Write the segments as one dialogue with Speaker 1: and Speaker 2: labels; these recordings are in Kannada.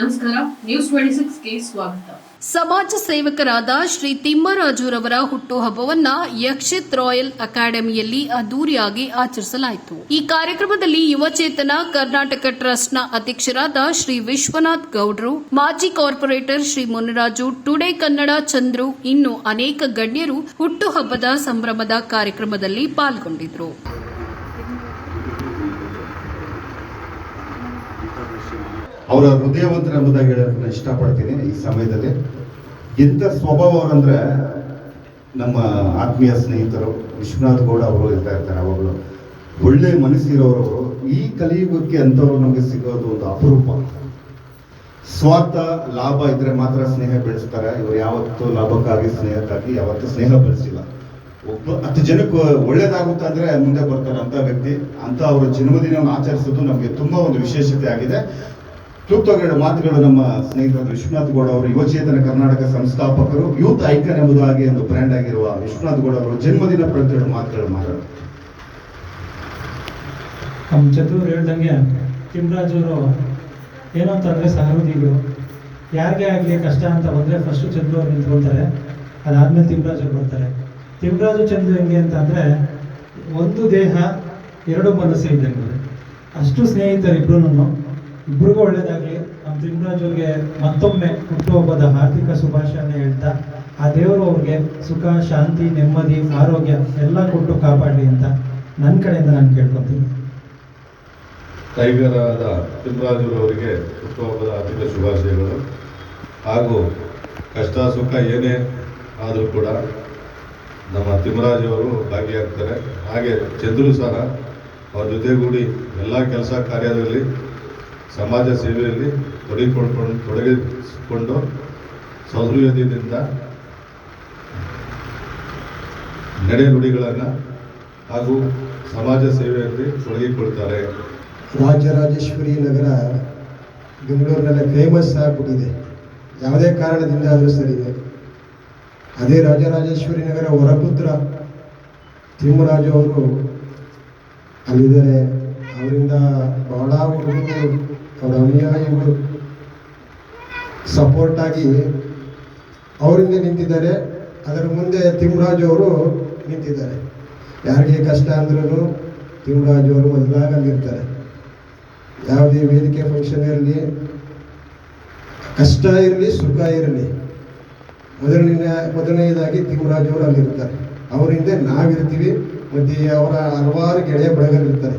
Speaker 1: ನಮಸ್ಕಾರ ನ್ಯೂಸ್ ಟ್ವೆಂಟಿ ಸ್ವಾಗತ.
Speaker 2: ಸಮಾಜ ಸೇವಕರಾದ ಶ್ರೀ ತಿಮ್ಮರಾಜುರವರ ಹುಟ್ಟುಹಬ್ಬವನ್ನ ಯಕ್ಷಿತ್ ರಾಯಲ್ ಅಕಾಡೆಮಿಯಲ್ಲಿ ಅದ್ದೂರಿಯಾಗಿ ಆಚರಿಸಲಾಯಿತು. ಈ ಕಾರ್ಯಕ್ರಮದಲ್ಲಿ ಯುವಚೇತನ ಕರ್ನಾಟಕ ಟ್ರಸ್ಟ್ನ ಅಧ್ಯಕ್ಷರಾದ ಶ್ರೀ ವಿಶ್ವನಾಥ್ ಗೌಡ್ರು, ಮಾಜಿ ಕಾರ್ಪೊರೇಟರ್ ಶ್ರೀ ಮುನಿರಾಜು, ಟುಡೇ ಕನ್ನಡ ಚಂದ್ರು, ಇನ್ನು ಅನೇಕ ಗಣ್ಯರು ಹುಟ್ಟುಹಬ್ಬದ ಸಂಭ್ರಮದ ಕಾರ್ಯಕ್ರಮದಲ್ಲಿ ಪಾಲ್ಗೊಂಡಿದ್ರು.
Speaker 3: ಅವರ ಹೃದಯವಂತರ ಎಂಬುದಾಗಿ ಹೇಳೋದನ್ನ ನಾನು ಇಷ್ಟಪಡ್ತೀನಿ ಈ ಸಮಯದಲ್ಲಿ. ಎಂಥ ಸ್ವಭಾವ ಅವರಂದ್ರೆ ನಮ್ಮ ಆತ್ಮೀಯ ಸ್ನೇಹಿತರು ವಿಶ್ವನಾಥ್ ಗೌಡ ಅವರು ಇರ್ತಾ ಇರ್ತಾರೆ ಅವಾಗಲೂ. ಒಳ್ಳೆ ಮನಸ್ಸಿರೋರು, ಈ ಕಲಿಯುಗಕ್ಕೆ ಅಂಥವ್ರು ನಮಗೆ ಸಿಗೋದು ಒಂದು ಅಪರೂಪ. ಸ್ವಾರ್ಥ, ಲಾಭ ಇದ್ರೆ ಮಾತ್ರ ಸ್ನೇಹ ಬೆಳೆಸ್ತಾರೆ. ಇವರು ಯಾವತ್ತೂ ಲಾಭಕ್ಕಾಗಿ, ಸ್ನೇಹಕ್ಕಾಗಿ ಯಾವತ್ತೂ ಸ್ನೇಹ ಬೆಳೆಸಿಲ್ಲ. ಒಬ್ಬ ಹತ್ತು ಜನಕ್ಕೆ ಒಳ್ಳೇದಾಗುತ್ತೆ ಅಂದ್ರೆ ಮುಂದೆ ಬರ್ತಾರೆ ಅಂತ ವ್ಯಕ್ತಿ. ಅಂತ ಅವರ ಜನ್ಮದಿನವನ್ನು ಆಚರಿಸೋದು ನಮಗೆ ತುಂಬಾ ಒಂದು ವಿಶೇಷತೆ ಆಗಿದೆ. ಕ್ಲುಪ್ತಗಡ ಮಾತುಗಳು ನಮ್ಮ ಸ್ನೇಹಿತರು ವಿಶ್ವನಾಥ್ ಗೌಡ ಅವರು, ಯುವಚೇತನ ಕರ್ನಾಟಕ ಸಂಸ್ಥಾಪಕರು, ಯೂತ್ ಐಕನ್ ಎಂಬುದಾಗಿ ಒಂದು ಬ್ರ್ಯಾಂಡ್ ಆಗಿರುವ ವಿಶ್ವನಾಥ್ ಗೌಡ ಅವರು ಜನ್ಮದಿನ ಪ್ರಯುಕ್ತ ಮಾತುಗಳು ಮಾತಾಡೋದು
Speaker 4: ನಮ್ಮ ಚತುರ್ ಹೇಳ್ದಂಗೆ ತಿಮ್ರಾಜವರು ಏನು ಅಂತಂದರೆ ಸಹೃದಿಗಳು. ಯಾರಿಗೆ ಆಗಲಿ ಕಷ್ಟ ಅಂತ ಬಂದರೆ ಫಸ್ಟು ಚಂದ್ರು ಅವ್ರು ನಿಂತ್ಕೊಳ್ತಾರೆ. ಅದಾದ್ಮೇಲೆ ತಿಮ್ರಾಜ್ ಅವ್ರು ಬರ್ತಾರೆ. ತಿಮ್ರಾಜು ಚಂದ್ರು ಹೆಂಗೆ ಅಂತ ಒಂದು ದೇಹ, ಎರಡು ಮನಸ್ಸು ಇದ್ದಂಗೆ ಅಷ್ಟು ಸ್ನೇಹಿತರು ಇಬ್ರು ಇಬ್ರಿಗೂ ಒಳ್ಳೇದಾಗಲಿ. ನಮ್ಮ ತಿಮ್ರಾಜ್ ಅವ್ರಿಗೆ ಮತ್ತೊಮ್ಮೆ ಹುಟ್ಟುಹಬ್ಬದ ಹಾರ್ದಿಕ ಶುಭಾಶಯನ ಹೇಳ್ತಾ, ಆ ದೇವರು ಅವ್ರಿಗೆ ಸುಖ, ಶಾಂತಿ, ನೆಮ್ಮದಿ, ಆರೋಗ್ಯ ಎಲ್ಲ ಕೊಟ್ಟು ಕಾಪಾಡಲಿ ಅಂತ ನನ್ನ ಕಡೆಯಿಂದ ನಾನು ಕೇಳ್ಕೊತೀನಿ.
Speaker 5: ಟೈಗರ್ ಆದ ತಿಮ್ಮರಾಜುರವರಿಗೆ ಹುಟ್ಟುಹಬ್ಬದ ಹಾರ್ದಿಕ ಶುಭಾಶಯಗಳು. ಹಾಗೂ ಕಷ್ಟ, ಸುಖ ಏನೇ ಆದರೂ ಕೂಡ ನಮ್ಮ ತಿಮ್ಮರಾಜವರು ಭಾಗಿಯಾಗ್ತಾರೆ. ಹಾಗೆ ಚಂದ್ರು ಸಹ ಅವ್ರ ಜೊತೆಗೂಡಿ ಎಲ್ಲ ಕೆಲಸ ಕಾರ್ಯದಲ್ಲಿ ಸಮಾಜ ಸೇವೆಯಲ್ಲಿ ತೊಡಗಿಕೊಂಡು ತೊಡಗಿಸಿಕೊಂಡು ಸೌಹೃದಯದಿಂದ ನಡೆ ನುಡಿಗಳನ್ನು ಹಾಗೂ ಸಮಾಜ ಸೇವೆಯಲ್ಲಿ ತೊಡಗಿಕೊಳ್ತಾರೆ.
Speaker 6: ರಾಜರಾಜೇಶ್ವರಿ ನಗರ ಬೆಂಗಳೂರಿನಲ್ಲಿ ಫೇಮಸ್ ಆಗಿಬಿಟ್ಟಿದೆ. ಯಾವುದೇ ಕಾರಣದಿಂದ ಆದರೂ ಸರಿ ಅದೇ ರಾಜರಾಜೇಶ್ವರಿ ನಗರ ವರಪುತ್ರ ತಿಮ್ಮರಾಜು ಅವರು ಅಲ್ಲಿದ್ದಾರೆ. ಅವರಿಂದ ಬಹಳ ಹುಡುಗರು ಅವರ ಅನುಯಾಯಿಗಳು ಸಪೋರ್ಟ್ ಆಗಿ ಅವರಿಂದ ನಿಂತಿದ್ದಾರೆ. ಅದರ ಮುಂದೆ ತಿಮ್ಮರಾಜು ಅವರು ನಿಂತಿದ್ದಾರೆ. ಯಾರಿಗೆ ಕಷ್ಟ ಅಂದ್ರೂ ತಿಮ್ಮರಾಜು ಅವರು ಮೊದಲಾಗಲ್ಲಿರ್ತಾರೆ ಯಾವುದೇ ವೇದಿಕೆ ಫಂಕ್ಷನ್ ಇರಲಿ, ಕಷ್ಟ ಇರಲಿ, ಸುಖ ಇರಲಿ, ಮೊದಲಿನ, ಮೊದಲನೇದಾಗಿ ತಿಮ್ಮರಾಜ್ ಅವರು ಅಲ್ಲಿರ್ತಾರೆ. ಅವರಿಂದ ನಾವಿರ್ತೀವಿ ಮತ್ತು ಅವರ ಹಲವಾರು ಗೆಳೆಯ ಬಳಗರಿರ್ತಾರೆ.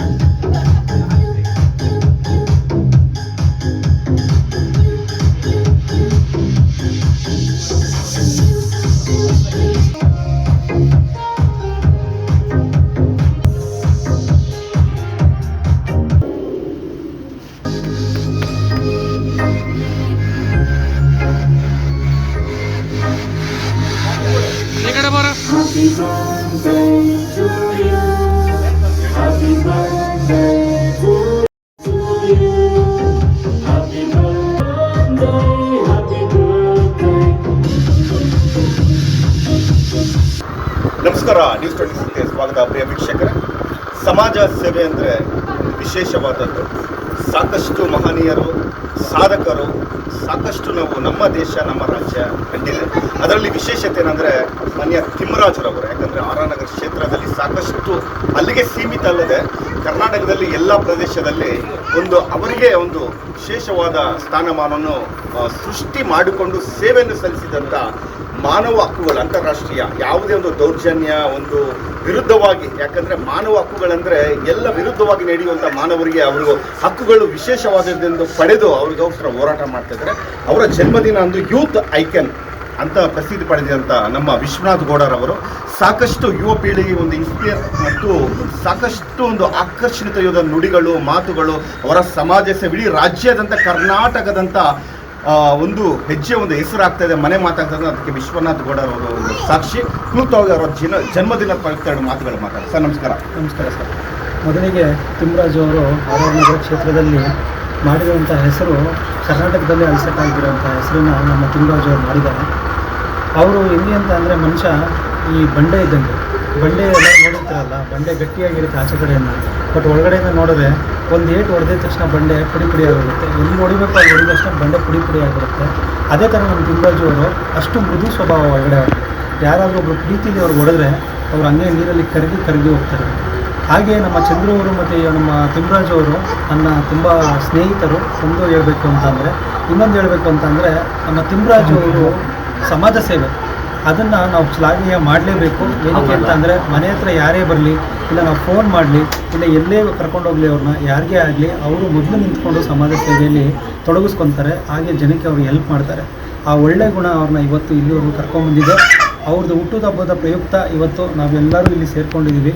Speaker 7: Thank you.
Speaker 3: ನಮಸ್ಕಾರ ನ್ಯೂಸ್ ಟ್ವೆಂಟಿ ಸ್ವಾಗತ ಪ್ರಿಯ ವೀಕ್ಷಕರೇ. ಸಮಾಜ ಸೇವೆ ಅಂದರೆ ವಿಶೇಷವಾದದ್ದು. ಸಾಕಷ್ಟು ಮಹನೀಯರು, ಸಾಧಕರು, ಸಾಕಷ್ಟು ನಾವು ನಮ್ಮ ದೇಶ, ನಮ್ಮ ರಾಜ್ಯ ಕಂಡಿದೆ ಅದರಲ್ಲಿ ವಿಶೇಷತೆ ಏನಂದರೆ ಮನೆಯ ತಿಮ್ಮರಾಜರವರು, ಯಾಕಂದರೆ ಆರಾನಗರ ಕ್ಷೇತ್ರದಲ್ಲಿ ಸಾಕಷ್ಟು ಅಲ್ಲಿಗೆ ಸೀಮಿತ ಅಲ್ಲದೆ ಕರ್ನಾಟಕದಲ್ಲಿ ಎಲ್ಲ ಪ್ರದೇಶದಲ್ಲಿ ಒಂದು ಅವರಿಗೆ ಒಂದು ವಿಶೇಷವಾದ ಸ್ಥಾನಮಾನವನ್ನು ಸೃಷ್ಟಿ ಮಾಡಿಕೊಂಡು ಸೇವೆಯನ್ನು ಸಲ್ಲಿಸಿದಂಥ ಮಾನವ ಹಕ್ಕುಗಳು, ಅಂತಾರಾಷ್ಟ್ರೀಯ, ಯಾವುದೇ ಒಂದು ದೌರ್ಜನ್ಯ, ಒಂದು ವಿರುದ್ಧವಾಗಿ, ಯಾಕಂದರೆ ಮಾನವ ಹಕ್ಕುಗಳಂದರೆ ಎಲ್ಲ ವಿರುದ್ಧವಾಗಿ ನಡೆಯುವಂಥ ಮಾನವರಿಗೆ ಅವರು ಹಕ್ಕುಗಳು ವಿಶೇಷವಾದದ್ದೆಂದು ಪಡೆದು ಅವ್ರಿಗೋಸ್ಕರ ಹೋರಾಟ ಮಾಡ್ತಿದ್ರೆ ಅವರ ಜನ್ಮದಿನ ಅಂದು ಯೂತ್ ಐಕನ್ ಅಂತ ಪ್ರಸಿದ್ಧಿ ಪಡೆದಂಥ ನಮ್ಮ ವಿಶ್ವನಾಥ್ ಗೌಡರವರು ಸಾಕಷ್ಟು ಯುವ ಪೀಳಿಗೆ ಒಂದು ಇನ್ಸ್ಪಿಯರ್ ಮತ್ತು ಸಾಕಷ್ಟು ಒಂದು ಆಕರ್ಷಣೀಯತೆಯಾದ ನುಡಿಗಳು, ಮಾತುಗಳು ಅವರ ಸಮಾಜ ಸೇವೆ, ಇಡೀ ರಾಜ್ಯದಂಥ ಕರ್ನಾಟಕದಂಥ ಒಂದು ಹೆಜ್ಜೆ, ಒಂದು ಹೆಸರಾಗ್ತಾ ಇದೆ. ಮನೆ ಮಾತಾಡ್ತಾರೆ ಅದಕ್ಕೆ ವಿಶ್ವನಾಥ್ ಗೌಡರವರು ಒಂದು ಸಾಕ್ಷಿ. ಕ್ಲೂತವಾಗಿ ಅವರ ಜನ, ಜನ್ಮದಿನ ಪ್ರಯುಕ್ತ ಮಾತುಗಳು ಮಾತಾಡ್ತಾರೆ ಸರ್, ನಮಸ್ಕಾರ.
Speaker 4: ನಮಸ್ಕಾರ, ಸರ್. ಮೊದಲಿಗೆ ತಿಮ್ಮರಾಜು ಅವರು ಆರೋಗ್ಯ ಕ್ಷೇತ್ರದಲ್ಲಿ ಮಾಡಿರುವಂಥ ಹೆಸರು ಕರ್ನಾಟಕದಲ್ಲಿ ಅಳಿಸಕ್ಕಾಗಿರುವಂಥ ಹೆಸರನ್ನ ನಮ್ಮ ತಿಮ್ಮರಾಜು ಅವರು ಮಾಡಿದ್ದಾರೆ. ಅವರು ಹೆಂಗೆ ಅಂತ ಅಂದರೆ ಮನುಷ್ಯ ಈ ಬಂಡೆ ಇದ್ದಂಗೆ. ಬಂಡೆ ಎಲ್ಲ ನೋಡಿರ್ತಾರಲ್ಲ ಬಂಡೆ ಗಟ್ಟಿಯಾಗಿರುತ್ತೆ ಆಚೆ ಕಡೆಯಿಂದ. ಬಟ್ ಒಳಗಡೆಯಿಂದ ನೋಡಿದ್ರೆ ಒಂದು ಏಟು ಹೊಡೆದ ತಕ್ಷಣ ಬಂಡೆ ಪುಡಿ ಪುಡಿ ಆಗಿರುತ್ತೆ. ಎಲ್ಲಿ ಹೊಡಿಬೇಕು ಅಲ್ಲಿ ಹೊಡೆದ ತಕ್ಷಣ ಬಂಡೆ ಪುಡಿ ಪುಡಿ ಆಗಿರುತ್ತೆ. ಅದೇ ಥರ ನಮ್ಮ ತಿಂಬಾಜು ಅವರು ಅಷ್ಟು ಮೃದು ಸ್ವಭಾವ ಒಳಗಡೆ ಅವ್ರಿಗೆ ಯಾರಾದರೂ ಒಬ್ಬರು ಪ್ರೀತಿಲಿ ಅವ್ರು ಹೊಡೆದ್ರೆ ಅವ್ರು ಹಂಗೆ ನೀರಲ್ಲಿ ಕರಗಿ ಕರಗಿ ಹೋಗ್ತಾರೆ. ಹಾಗೆ ನಮ್ಮ ಚಂದ್ರು ಅವರು ಮತ್ತು ನಮ್ಮ ತಿಮ್ಮರಾಜು ಅವರು ನನ್ನ ತುಂಬ ಸ್ನೇಹಿತರು ಒಂದು ಹೇಳಬೇಕು ಅಂತಂದರೆ ಇನ್ನೊಂದು ಹೇಳಬೇಕು ಅಂತಂದರೆ ನಮ್ಮ ತಿಮರಾಜು ಅವರು ಸಮಾಜ ಸೇವೆ. ಅದನ್ನು ನಾವು ಶ್ಲಾಘನೀಯ ಮಾಡಲೇಬೇಕು. ಏನಕ್ಕೆ ಅಂತ ಅಂದರೆ ಮನೆ ಹತ್ರ ಯಾರೇ ಬರಲಿ ಇಲ್ಲ ನಾವು ಫೋನ್ ಮಾಡಲಿ ಇಲ್ಲ ಎಲ್ಲೇ ಕರ್ಕೊಂಡೋಗಲಿ ಅವ್ರನ್ನ ಯಾರಿಗೇ ಆಗಲಿ ಅವರು ಮೊದಲು ನಿಂತ್ಕೊಂಡು ಸಮಾಜ ಸೇವೆಯಲ್ಲಿ ತೊಡಗಿಸ್ಕೊತಾರೆ. ಹಾಗೆ ಜನಕ್ಕೆ ಅವ್ರಿಗೆ ಹೆಲ್ಪ್ ಮಾಡ್ತಾರೆ. ಆ ಒಳ್ಳೆ ಗುಣ ಅವ್ರನ್ನ ಇವತ್ತು ಇಲ್ಲಿವರೆಗೂ ಕರ್ಕೊಂಡ್ಬಂದಿದೆ ಅವ್ರದ್ದು ಹುಟ್ಟುದ ಹಬ್ಬದ ಪ್ರಯುಕ್ತ ಇವತ್ತು ನಾವೆಲ್ಲರೂ ಇಲ್ಲಿ ಸೇರ್ಕೊಂಡಿದ್ದೀವಿ.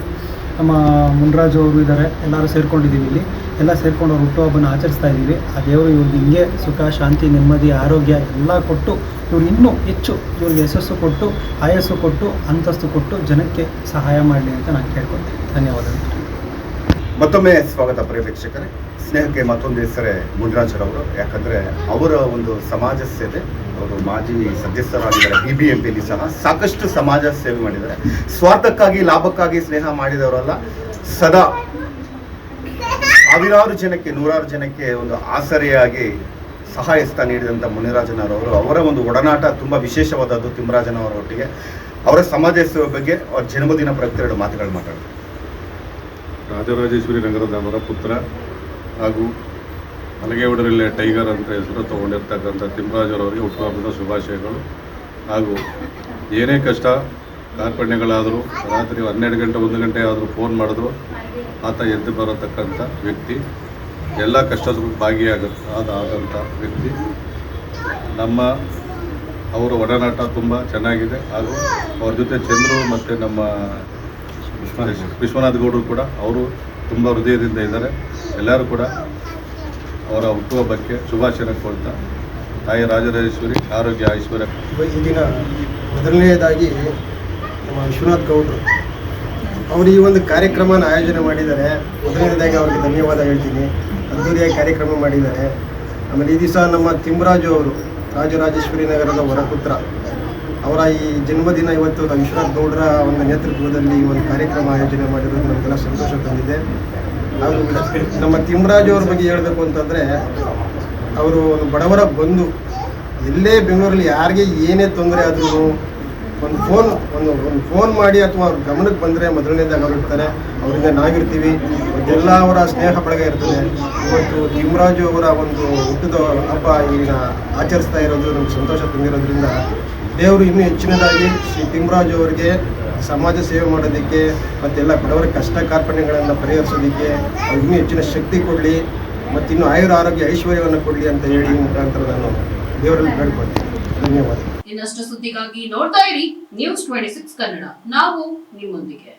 Speaker 4: ನಮ್ಮ ಮುನ್ರಾಜು ಅವರು ಇದ್ದಾರೆ. ಎಲ್ಲರೂ ಸೇರ್ಕೊಂಡಿದ್ದೀವಿ ಇಲ್ಲಿ. ಎಲ್ಲ ಸೇರ್ಕೊಂಡು ಅವ್ರ ಹುಟ್ಟುಹಬ್ಬನ ಆಚರಿಸ್ತಾ ಇದ್ದೀವಿ. ಆ ದೇವರು ಇವ್ರಿಗೆ ಹಿಂಗೆ ಸುಖ, ಶಾಂತಿ, ನೆಮ್ಮದಿ, ಆರೋಗ್ಯ ಎಲ್ಲ ಕೊಟ್ಟು, ಇವ್ರು ಇನ್ನೂ ಹೆಚ್ಚು ಇವ್ರಿಗೆ ಯಶಸ್ಸು ಕೊಟ್ಟು, ಆಯಸ್ಸು ಕೊಟ್ಟು, ಅಂತಸ್ತು ಕೊಟ್ಟು ಜನಕ್ಕೆ ಸಹಾಯ ಮಾಡಲಿ ಅಂತ ನಾನು ಕೇಳ್ಕೊತೀನಿ ಧನ್ಯವಾದಗಳು.
Speaker 3: ಮತ್ತೊಮ್ಮೆ ಸ್ವಾಗತ ಪ್ರಿಯ ವೀಕ್ಷಕರೇ. ಸ್ನೇಹಕ್ಕೆ ಮತ್ತೊಂದು ಹೆಸರೇ ಮುನ್ರಾಜರವರು ಯಾಕಂದರೆ ಅವರ ಒಂದು ಸಮಾಜ ಸೇವೆ ಅವರು ಮಾಜಿ ಸದಸ್ಯರಾಗಿದ್ದಾರೆ ಬಿ ಬಿ ಎಂ ಪಿಯಲ್ಲಿ ಸಹ ಸಾಕಷ್ಟು ಸಮಾಜ ಸೇವೆ ಮಾಡಿದ್ದಾರೆ. ಸ್ವಾರ್ಥಕ್ಕಾಗಿ, ಲಾಭಕ್ಕಾಗಿ ಸ್ನೇಹ ಮಾಡಿದವರಲ್ಲ, ಸದಾ ಸಾವಿರಾರು ಜನಕ್ಕೆ, ನೂರಾರು ಜನಕ್ಕೆ ಒಂದು ಆಸರೆಯಾಗಿ ಸಹಾಯಸ್ಥ ನೀಡಿದಂಥ ಮುನಿರಾಜನವರವರು ಅವರ ಒಂದು ಒಡನಾಟ ತುಂಬ ವಿಶೇಷವಾದದ್ದು ತಿಮ್ಮರಾಜನವರ ಒಟ್ಟಿಗೆ. ಅವರ ಸಮಾಜ ಸೇವೆ ಬಗ್ಗೆ ಅವ್ರ ಜನ್ಮದಿನ ಪ್ರಯುಕ್ತ ಎರಡು ಮಾತುಗಳು ಮಾತಾಡ್ತಾರೆ
Speaker 5: ರಾಜರಾಜೇಶ್ವರಿ ಅವರ ಪುತ್ರ ಹಾಗೂ ಮಲಗೇವಡರಲ್ಲಿ ಟೈಗರ್ ಅಂತ ಹೆಸರು ತೊಗೊಂಡಿರ್ತಕ್ಕಂಥ ತಿಮ್ಮರಾಜರವರಿಗೆ ಹುಟ್ಟುಹಬ್ಬದ ಶುಭಾಶಯಗಳು. ಹಾಗೂ ಏನೇ ಕಷ್ಟ ಕಾರ್ಪಣ್ಯಗಳಾದರೂ ರಾತ್ರಿ ಹನ್ನೆರಡು ಗಂಟೆ, ಒಂದು ಗಂಟೆ ಆದರೂ ಫೋನ್ ಮಾಡಿದ್ರು ಆತ ಎದ್ದು ಬರತಕ್ಕಂಥ ವ್ಯಕ್ತಿ. ಎಲ್ಲ ಕಷ್ಟ ಸುಖಕ್ಕೆ ಭಾಗಿಯಾಗ ಆದಂಥ ವ್ಯಕ್ತಿ. ನಮ್ಮ ಅವರ ಒಡನಾಟ ತುಂಬ ಚೆನ್ನಾಗಿದೆ. ಹಾಗೂ ಅವ್ರ ಜೊತೆ ಚಂದ್ರು ಮತ್ತು ನಮ್ಮ ವಿಶ್ವನಾಥ್ ಗೌಡರು ಕೂಡ, ಅವರು ತುಂಬ ಹೃದಯದಿಂದ ಇದ್ದಾರೆ. ಎಲ್ಲರೂ ಕೂಡ ಅವರ ಹುಟ್ಟುಹಬ್ಬಕ್ಕೆ ಶುಭಾಶಯ ಕೊಡ್ತಾ ತಾಯಿ ರಾಜರಾಜೇಶ್ವರಿ, ಆರೋಗ್ಯ ಐಶ್ವರ್ಯ.
Speaker 6: ಈ ದಿನ ಮೊದಲನೆಯದಾಗಿ ನಮ್ಮ ವಿಶ್ವನಾಥ್ ಗೌಡ್ರು, ಅವರು ಈ ಒಂದು ಕಾರ್ಯಕ್ರಮನ ಆಯೋಜನೆ ಮಾಡಿದ್ದಾರೆ. ಮೊದಲನೇದಾಗಿ ಅವ್ರಿಗೆ ಧನ್ಯವಾದ ಹೇಳ್ತೀನಿ. ಅದ್ದೂರಿಯಾಗಿ ಕಾರ್ಯಕ್ರಮ ಮಾಡಿದ್ದಾರೆ. ಆಮೇಲೆ ಈ ದಿವಸ ನಮ್ಮ ತಿಮ್ಮರಾಜು ಅವರು, ರಾಜರಾಜೇಶ್ವರಿ ನಗರದ ವರಪುತ್ರ ಅವರ ಈ ಜನ್ಮದಿನ ಇವತ್ತು ವಿಶ್ವನಾಥ್ ಗೌಡರ ಒಂದು ನೇತೃತ್ವದಲ್ಲಿ ಒಂದು ಕಾರ್ಯಕ್ರಮ ಆಯೋಜನೆ ಮಾಡಿರೋದು ನಮಗೆಲ್ಲ ಸಂತೋಷ ತಂದಿದೆ. ಹಾಗೂ ನಮ್ಮ ತಿಮ್ಮರಾಜು ಅವ್ರ ಬಗ್ಗೆ ಹೇಳಬೇಕು ಅಂತಂದರೆ, ಅವರು ಒಂದು ಬಡವರ ಬಂಧು. ಎಲ್ಲೇ ಬೆಂಗಳೂರಲ್ಲಿ ಯಾರಿಗೆ ಏನೇ ತೊಂದರೆ ಆದ್ರೂ ಒಂದು ಫೋನ್ ಒಂದು ಒಂದು ಫೋನ್ ಮಾಡಿ ಅಥವಾ ಅವ್ರ ಗಮನಕ್ಕೆ ಬಂದರೆ ಮೊದಲನೇದಾಗ ಇರ್ತಾರೆ. ಅವರಿಂದ ನಾವಿರ್ತೀವಿ. ಇದೆಲ್ಲ ಅವರ ಸ್ನೇಹ ಬಳಗ ಇರ್ತದೆ. ಇವತ್ತು ಯುವರಾಜು ಅವರ ಒಂದು ಹುಟ್ಟಿದ ಹಬ್ಬ ಈಗ ಆಚರಿಸ್ತಾ ಇರೋದು ನಮ್ಗೆ ಸಂತೋಷ ತಂದಿರೋದ್ರಿಂದ ದೇವರು ಇನ್ನೂ ಹೆಚ್ಚಿನದಾಗಿ ಶ್ರೀ ತಿಮ್ಮರಾಜು ಅವರಿಗೆ ಸಮಾಜ ಸೇವೆ ಮಾಡೋದಕ್ಕೆ ಮತ್ತೆಲ್ಲ ಬಡವರ ಕಷ್ಟ ಕಾರ್ಪಣ್ಯಗಳನ್ನು ಪರಿಹರಿಸೋದಕ್ಕೆ ಅವ್ರಿಗೆ ಇನ್ನೂ ಹೆಚ್ಚಿನ ಶಕ್ತಿ ಕೊಡಲಿ ಮತ್ತು ಇನ್ನೂ ಆಯುರ ಆರೋಗ್ಯ ಐಶ್ವರ್ಯವನ್ನು ಕೊಡಲಿ ಅಂತ ಹೇಳಿ ಮುಖಾಂತರ ನಾನು ದೇವರಲ್ಲಿ ಬೇಡ್ಕೊಳ್ತೀನಿ. ಧನ್ಯವಾದ.
Speaker 1: ಇನ್ನಷ್ಟು ಸುದ್ದಿಗಾಗಿ ನೋಡ್ತಾ ಇರಿ ನ್ಯೂಸ್ ಟ್ವೆಂಟಿ ಕನ್ನಡ. ನಾವು ನಿಮ್ಮೊಂದಿಗೆ.